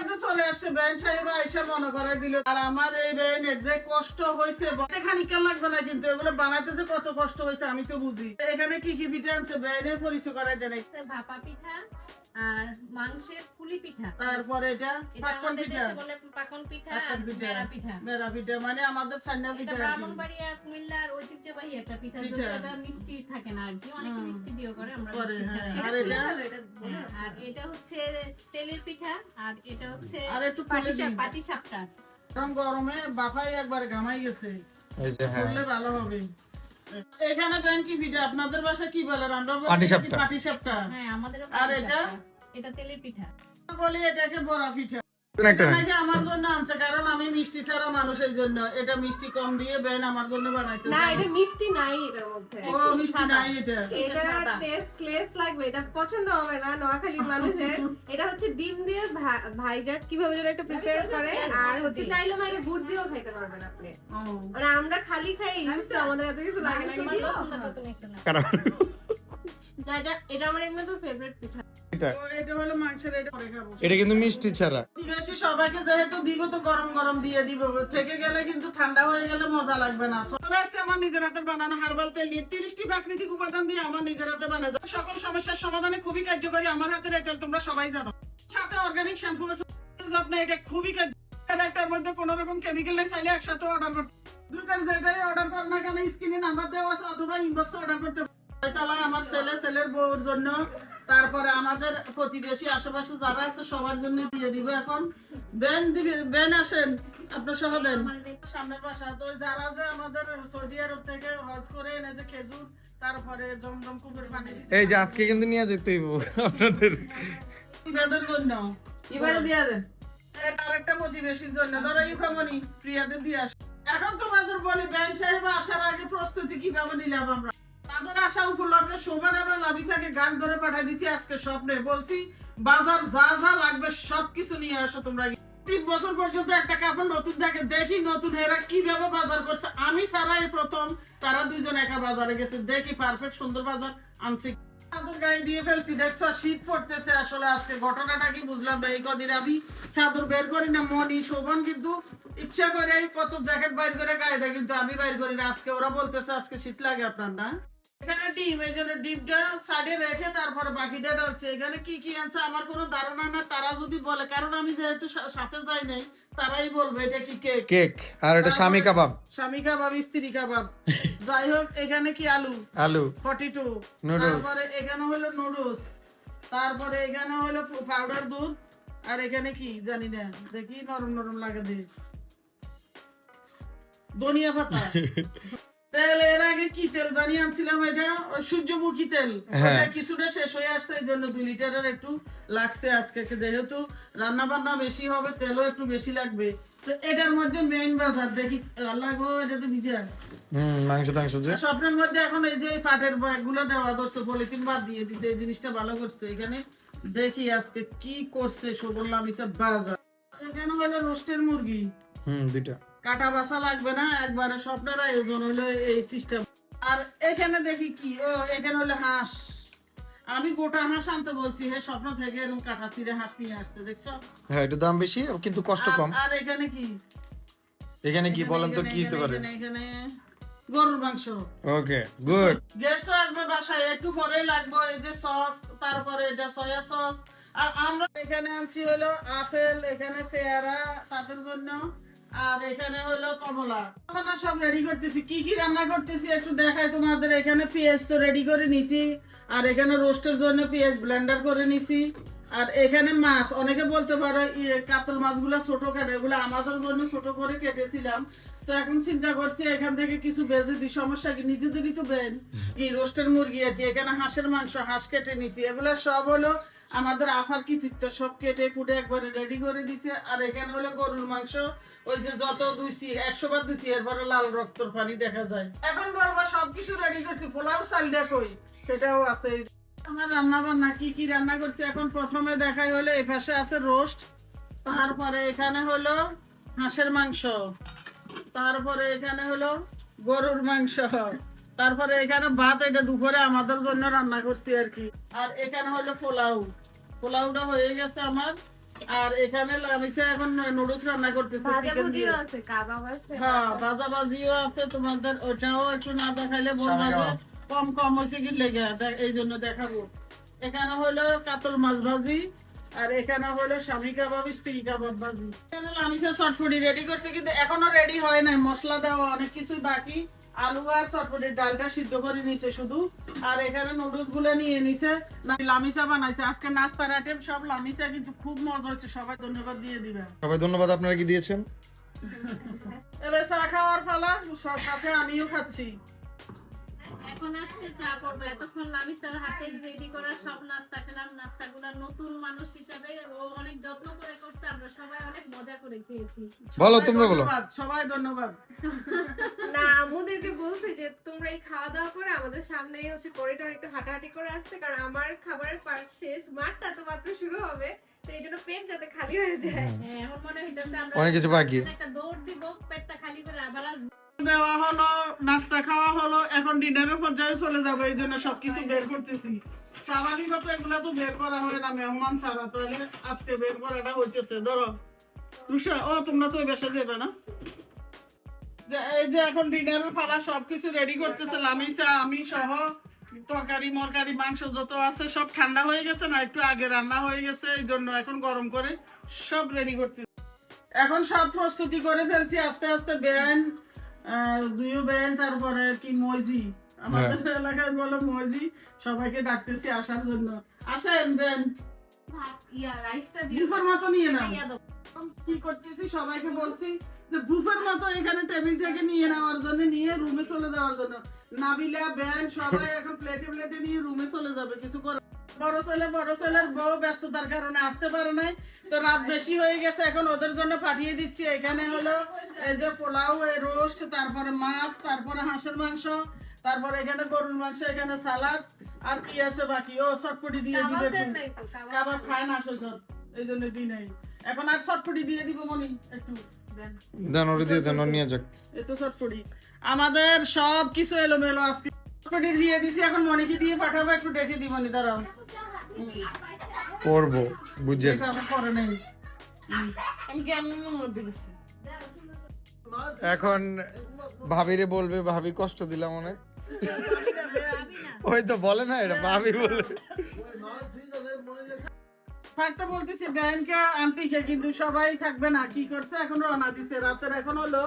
কাছে চলে আসছে বেন সাহেব এসে মনে করে দিল, আর আমার এই বেনের যে কষ্ট হয়েছে খানিকা লাগবে না কিন্তু, এগুলো বানাতে যে কত কষ্ট হয়েছে, আমি তো বুঝি। এখানে কি কি পিঠা আনছে, বেনের পরিচয় করাই দেন। ভাপা পিঠা মাংসের পুলি পিঠা। তারপরে এটা পাকন পিঠা। বলে পাকন পিঠা। মেরা পিঠা। মেরা পিঠা। মানে আমাদের সান্না পিঠা। ব্রাহ্মণবাড়িয়া কুমিল্লার ঐতিহ্যবাহী একটা পিঠা। এটা মিষ্টি থাকে না আর কি অনেকে। মিষ্টি করে আমরা হ্যাঁ। আর এটা? হ্যাঁ, আর এটা হচ্ছে তেলের পিঠা আর এটা হচ্ছে আর একটু পাটি সাপটা কারণ গরমে বাফাই একবার ঘামাই গেছে। এই যে হ্যাঁ। করলে ভালো হবে। এখানে বেন কি পিঠা? আপনাদের বাসা কি বলেন আমরা বলি পাটি সাপটা। হ্যাঁ আর এটা? এটা তেলের পিঠা। বলি এটাকে বড়া পিঠা। আমার জন্য আনছে কারণ আমি মিষ্টি ছাড়া মানুষ জন্য। এটা মিষ্টি কম দিয়ে বেন আমার জন্য বানাইছে। না এটা মিষ্টি নাই এটার মধ্যে। ও মিষ্টি নাই এটা। এটা টেস্ট ক্লেস লাগবে এটা পছন্দ হবে না নোয়াখালীর মানুষের। এটা হচ্ছে ডিম দিয়ে ভাইজাক কীভাবে যেন একটা প্রিপেয়ার করে আর হচ্ছে চাইলে মানে গুড় দিয়েও খাইতে পারবেন আপনি। মানে আমরা খালি খাই ইউজ আমাদের এত কিছু লাগে না কিন্তু এটা এটা আমার এমনি তো ফেভারিট পিঠা। এটা? এটা হলো মাংসের এটা পরে খাব। এটা কিন্তু মিষ্টি ছাড়া। বেশি সবাইকে যেহেতু দিব তো গরম গরম দিয়ে দিব। থেকে গেলে কিন্তু ঠান্ডা হয়ে গেলে মজা লাগবে না। আমার নিজের হাতে বানানো হার্বাল তেল নিয়ে। তিরিশটি প্রাকৃতিক উপাদান দিয়ে আমার নিজের হাতে বানানো। সকল সমস্যার সমাধানে খুবই কার্যকরী আমার হাতের এই তেল তোমরা সবাই জানো। সাথে অর্গানিক শ্যাম্পু যত্ন এটা খুবই কার্যকরী একটার মধ্যে কোনো রকম কেমিক্যাল নেই চাইলে একসাথে অর্ডার করতে দুটার যেটাই অর্ডার কর না কেন স্ক্রিনে নাম্বার দেওয়া আছে অথবা ইনবক্সে অর্ডার করতে। তাহলে আমার ছেলে ছেলের বউর জন্য তারপরে আমাদের প্রতিবেশী আশেপাশে যারা আছে সবার জন্য দিয়ে দিব এখন। বেন দিবি বেন আসেন আপনার সহ দেন। সামনের বাসা। তো যারা যে আমাদের সৌদি আরব থেকে হজ করে এনে যে খেজুর তারপরে জমজম কুকুর পানি এই যে আজকে কিন্তু নিয়ে যেতে হইব আপনাদের। জন্য। এবারে দিয়া দেন। আরেকটা প্রতিবেশীর জন্য। ধরো ইউকামনি প্রিয়াদের দিয়ে আস। এখন তোমাদের বলি ব্যাংক সাহেব আসার আগে প্রস্তুতি কীভাবে নিলাম আমরা? আসা উপলক্ষে শোভান আমরা লাভিসাকে গান ধরে পাঠিয়ে দিচ্ছি আজকে স্বপ্নে। বলছি, বাজার যা যা লাগবে সবকিছু নিয়ে আসো তোমরা। তিন বছর পর্যন্ত একটা কাপড় নতুন থাকে, দেখি নতুন কীভাবে বাজার করছে। আমি এই প্রথম, তারা দুইজন একা বাজারে গেছে। দেখি পারফেক্ট সুন্দর বাজার। আনছি। চাদর গায়ে দিয়ে ফেলছি, দেখছ, শীত পড়তেছে। আসলে আজকে ঘটনাটা কি বুঝলাম না, এই কদিন আমি চাদর বের করি না মনি শোভন কিন্তু ইচ্ছা করে কত জ্যাকেট বাইর করে গায়ে দেয়, কিন্তু আমি বাইর করি না। আজকে ওরা বলতেছে, আজকে শীত লাগে আপনার না। এখানে ডিম এই জন্য ডিমটা সাইডে রেখে তারপরে বাকিটা ডালছে এখানে কি কি আনছে আমার কোনো ধারণা না তারা যদি বলে কারণ আমি যেহেতু সাথে যাই নাই তারাই বলবে এটা কি কেক কেক আর এটা স্বামী কাবাব। স্বামী কাবাব স্ত্রী কাবাব। যাই হোক এখানে কি আলু? আলু। Forty two. তারপরে এখানে হলো নুডলস তারপরে এখানে হলো পাউডার দুধ। আর এখানে কি? জানি না। দেখি নরম নরম লাগে দিয়ে ধনিয়া পাতা। তেল এর আগে কি তেল জানি আনছিলাম এটা? ওই সূর্যমুখী তেল। হ্যাঁ। ওটা কিছুটা শেষ হয়ে আসছে এই জন্য দুই লিটারের একটু লাগছে আজকে যেহেতু রান্না বান্না বেশি হবে তেলও একটু বেশি লাগবে। তো এটার মধ্যে মেইন বাজার দেখি আল্লাহ গো এটা তো ভিজে হুম মাংস টাংস যে। স্বপ্নের মধ্যে এখন এই যে পাটেরগুলো দেওয়া ধরছে পলিথিন বাদ দিয়ে দিছে এই জিনিসটা ভালো করছে। এখানে দেখি আজকে কি করছে বললাম হিসাব বাজার। এখানে হলো রোস্টের মুরগি। হুম দুইটা। কাটা বাসা লাগবে না একবারে স্বপ্নের আয়োজন হলো এই সিস্টেম আর এখানে দেখি কি? ও এখানে হলো হাঁস। আমি গোটা হাঁস আনতে বলছি হে স্বপ্ন থেকে এরকম কাটা ছিঁড়ে হাঁস নিয়ে আসতে দেখছ? হ্যাঁ একটু দাম বেশি কিন্তু কষ্ট কম। আর এখানে কি? এখানে কি বলেন তো কি হতে পারে? এখানে- এখানে গরুর মাংস। Okay good. গেস্ট আসবে বাসায় একটু পরে লাগবে এই যে সস তারপরে এটা সয়া সস। আর আমরা এখানে আনছি হলো আপেল এখানে পেয়ারা তাদের জন্য। আর এখানে হলো কমলা। রান্না সব রেডি করতেছি। কি কি রান্না করতেছি একটু দেখাই তোমাদের। এখানে পেঁয়াজ তো রেডি করে নিছি। আর এখানে রোস্টের জন্য পেঁয়াজ ব্লেন্ডার করে নিছি। আর এখানে মাছ। অনেকে বলতে পারো কাতল মাছগুলো ছোট কাটে এগুলো আমাদের জন্য ছোট করে কেটেছিলাম। তো এখন চিন্তা করছি, এখান থেকে কিছু বেজে দিই। সমস্যা কি? নিজেদেরই তো বেন কি, রোস্টের মুরগি আর কি? এখানে হাঁসের মাংস, হাঁস কেটে নিছি। এগুলো সব হলো আমাদের আফার কৃতিত্ব সব কেটে কুটে একবারে রেডি করে দিছে। আর এখানে হলো গরুর মাংস, ওই যে যত দুইছি, একশো বার দুইছি, এরপরে লাল রক্তর পানি দেখা যায়। এখন বলব সবকিছু রেডি করছি, পোলাও চাল কই? সেটাও আছে। আমার রান্না বান্না কি কি রান্না করছি? এখন প্রথমে দেখাই হলো, এই পাশে আছে রোস্ট তারপরে এখানে হলো হাঁসের মাংস, তারপরে এখানে হলো গরুর মাংস, তারপরে এখানে ভাত, এটা দুপুরে আমাদের জন্য রান্না করছি আর কি। আর এখানে হলো পোলাও। পোলাওটা হয়ে গেছে আমার। আর এখানে লামিসা এখন নুডলস রান্না করতেছে ভাজা ভুজিও আছে কাবাব আছে হ্যাঁ ভাজা। ভাজিও আছে তোমাদের ওটাও একটু না দেখাইলে বলবা যে কম কম হয়েছে কি লেগে এই জন্য দেখাবো। এখানে হলো কাতল মাছ ভাজি আর এখানে হলো স্বামী কাবাব স্ত্রী কাবাব ভাজি। এখানে লামিসা চটফটি রেডি করছে কিন্তু এখনও রেডি হয় নাই মশলা দেওয়া অনেক কিছুই বাকি। আলু আর চটপটির ডালটা সিদ্ধ করে নিছে শুধু। আর এখানে নুডলসগুলো নিয়ে নিছে না- লামিসা বানাইছে। আজকে নাস্তার আইটেম সব লামিসা কিন্তু খুব মজা হচ্ছে সবাই ধন্যবাদ দিয়ে দিবেন সবাই ধন্যবাদ আপনারা কি দিয়েছেন? এবার চা খাওয়ার পালা সব সাথে আমিও খাচ্ছি। এখন আসছে চা করব। এতক্ষণ লামিসার হাতে রেডি করা সব নাস্তা খেলাম। নাস্তাগুলো নতুন মানুষ হিসাবে ও অনেক যত্ন করে করছে আমরা সবাই অনেক মজা করে খেয়েছি। বলো তোমরা বলো। সবাই ধন্যবাদ। না আমাদেরকে বলছে যে তোমরা এই খাওয়া দাওয়া করে আমাদের সামনে হচ্ছে করিডোর একটু হাঁটাহাঁটি করে আসতে কারণ আমার খাবারের পার্ট শেষ মাঠটা তো মাত্র শুরু হবে তো এই জন্য পেট যাতে খালি হয়ে যায়। হ্যাঁ এখন মনে হইতেছে আমরা অনেক কিছু বাকি। একটা দৌড় দিব পেটটা খালি করে আবার আসব। দেওয়া হলো, নাস্তা খাওয়া হলো, এখন ডিনারের পর্যায়ে চলে যাব, এই জন্য সবকিছু বের করতেছি। স্বাভাবিকত এগুলা তো বের করা হয় না, মেহমান ছাড়া আজকে বের করাটা হইতেছে। ধরো ও, তোমরা তো যাবে না? এই যে এখন ডিনারের পালা, সবকিছু রেডি আমি সহ, তরকারি, মরকারি, মাংস যত আছে সব ঠান্ডা হয়ে গেছে না, একটু আগে রান্না হয়ে গেছে, এই জন্য এখন গরম করে সব রেডি করতে এখন সব প্রস্তুতি করে ফেলছি, আস্তে আস্তে বেন দুইও বেন তারপরে কি মইজি? আমাদের এলাকায় বলে মইজি সবাইকে ডাকতেছি আসার জন্য। আসেন বেন ভাত ইয়া রাইসটা দিয়ে বুফের মতো নিয়ে নাও। কি করতেছি সবাইকে বলছি যে বুফের মতো এখানে টেবিল থেকে নিয়ে নেওয়ার জন্য নিয়ে রুমে চলে যাওয়ার জন্য। নাবিলা ব্যান সবাই এখন প্লেটে প্লেটে নিয়ে রুমে চলে যাবে কিছু করে বড় ছেলে বড় ছেলের বউ ব্যস্ততার কারণে আসতে পারে নাই। তো রাত বেশি হয়ে গেছে এখন ওদের জন্য পাঠিয়ে দিচ্ছি। এখানে হলো এই যে পোলাও এই রোস্ট তারপরে মাছ তারপরে হাঁসের মাংস তারপরে এখানে গরুর মাংস এখানে সালাদ আর কি আছে বাকি? ও চটপটি দিয়ে দিবে কাবাব খায় না সৈকত এই জন্য দিই নাই। এখন আর চটপটি দিয়ে দিব মনি একটু। দেন। দেন ওরে দিয়ে দেন নিয়ে যাক। তো চটপটি আমাদের সব কিছু এলোমেলো আজকে। চটপটি দিয়ে দিছি এখন মনিকে দিয়ে পাঠাবো একটু দেখে দিব নি দাঁড়াও। করব এখন করে নেই। আমি কেমন মধ্যে দিচ্ছি এখন ভাবিরে বলবে ভাবি কষ্ট দিলাম অনেক। ওই তো বলে না এটা ভাবি বলে। থাকতে বলতেছি ব্যাংকে আন্টিকে কিন্তু সবাই থাকবে না কি করছে? এখন রওনা দিছে রাতের এখন হলো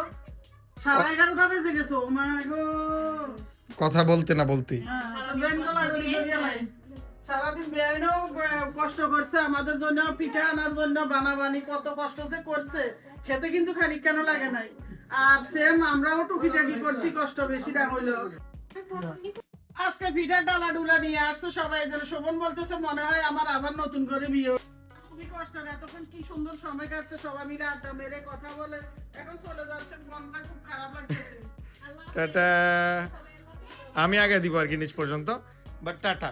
সাড়ে এগারোটা বেজে গেছে ও মা গো। কথা বলতে না বলতে হ্যাঁ। সারাদিন বেআইনও কষ্ট করছে আমাদের জন্য পিঠা আনার জন্য বানাবানি কত কষ্ট যে করছে। খেতে কিন্তু খানিক কেন লাগে নাই। আর সেম আমরাও টুকিটাকি করছি কষ্ট বেশি না হইল আজকে পিঠার ডালা ডুলা নিয়ে আসছে সবাই যেন শোভন বলতেছে মনে হয় আমার আবার নতুন করে বিয়ে খুবই কষ্টের এতক্ষণ কি সুন্দর সময় কাটছে সবাই মিলে আড্ডা মেরে কথা বলে এখন চলে যাচ্ছে মনটা খুব খারাপ লাগতেছে। টাটা। আমি আগে দিব আর কি নিচ পর্যন্ত বাট টাটা।